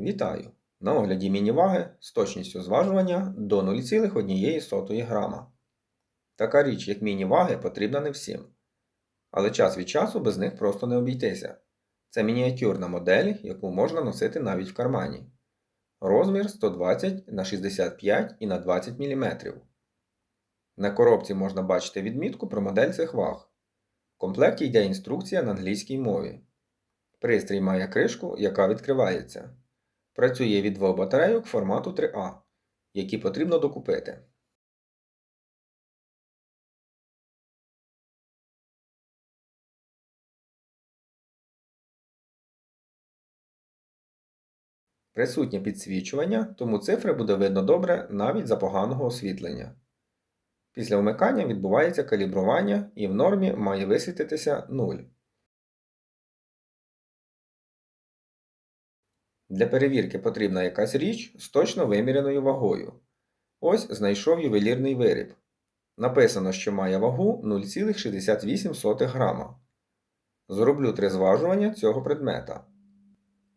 Вітаю! На огляді міні-ваги з точністю зважування до 0,1 грама. Така річ, як міні-ваги, потрібна не всім. Але час від часу без них просто не обійтися. Це мініатюрна модель, яку можна носити навіть в кармані. Розмір 120 на 65 і на 20 мм. На коробці можна бачити відмітку про модель цих ваг. В комплекті йде інструкція на англійській мові. Пристрій має кришку, яка відкривається. Працює від двох батарейок формату 3А, які потрібно докупити. Присутнє підсвічування, тому цифри буде видно добре навіть за поганого освітлення. Після вмикання відбувається калібрування і в нормі має висвітитися 0. Для перевірки потрібна якась річ з точно виміряною вагою. Ось знайшов ювелірний виріб. Написано, що має вагу 0,68 грама. Зроблю три зважування цього предмета.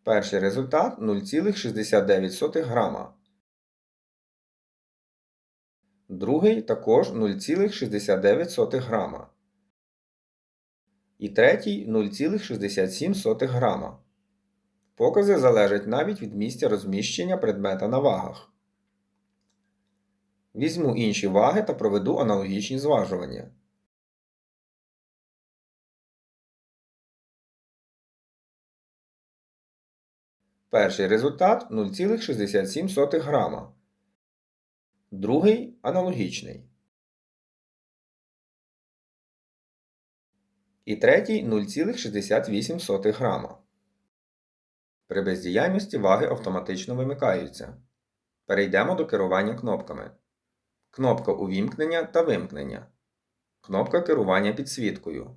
Перший результат 0,69 грама. Другий також 0,69 грама. І третій 0,67 грама. Покази залежать навіть від місця розміщення предмета на вагах. Візьму інші ваги та проведу аналогічні зважування. Перший результат 0,67 грама. Другий аналогічний. І третій 0,68 грама. При бездіяльності ваги автоматично вимикаються. Перейдемо до керування кнопками. Кнопка увімкнення та вимкнення. Кнопка керування підсвіткою.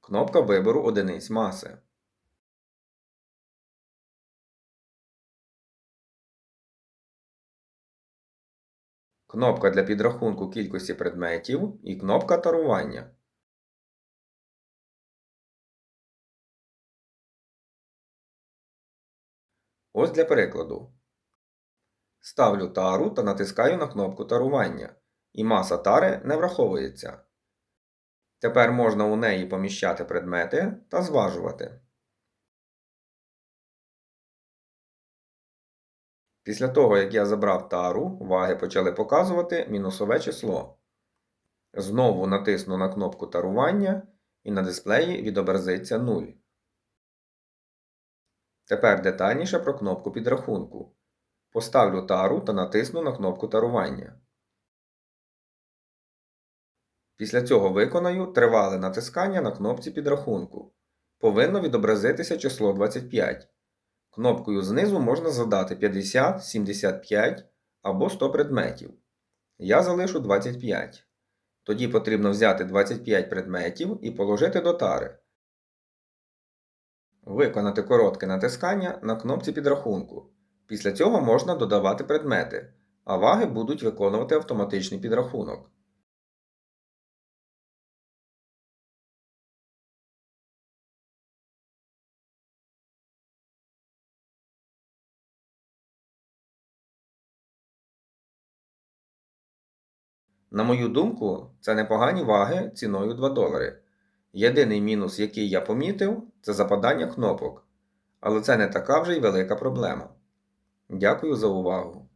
Кнопка вибору одиниць маси. Кнопка для підрахунку кількості предметів і кнопка тарування. Ось для прикладу. Ставлю тару та натискаю на кнопку тарування, і маса тари не враховується. Тепер можна у неї поміщати предмети та зважувати. Після того, як я забрав тару, ваги почали показувати мінусове число. Знову натисну на кнопку тарування і на дисплеї відобразиться 0. Тепер детальніше про кнопку підрахунку. Поставлю тару та натисну на кнопку тарування. Після цього виконаю тривале натискання на кнопці підрахунку. Повинно відобразитися число 25. Кнопкою знизу можна задати 50, 75 або 100 предметів. Я залишу 25. Тоді потрібно взяти 25 предметів і положити до тари. Виконати коротке натискання на кнопці підрахунку. Після цього можна додавати предмети, а ваги будуть виконувати автоматичний підрахунок. На мою думку, це непогані ваги ціною 2 долари. Єдиний мінус, який я помітив, це западання кнопок. Але це не така вже й велика проблема. Дякую за увагу!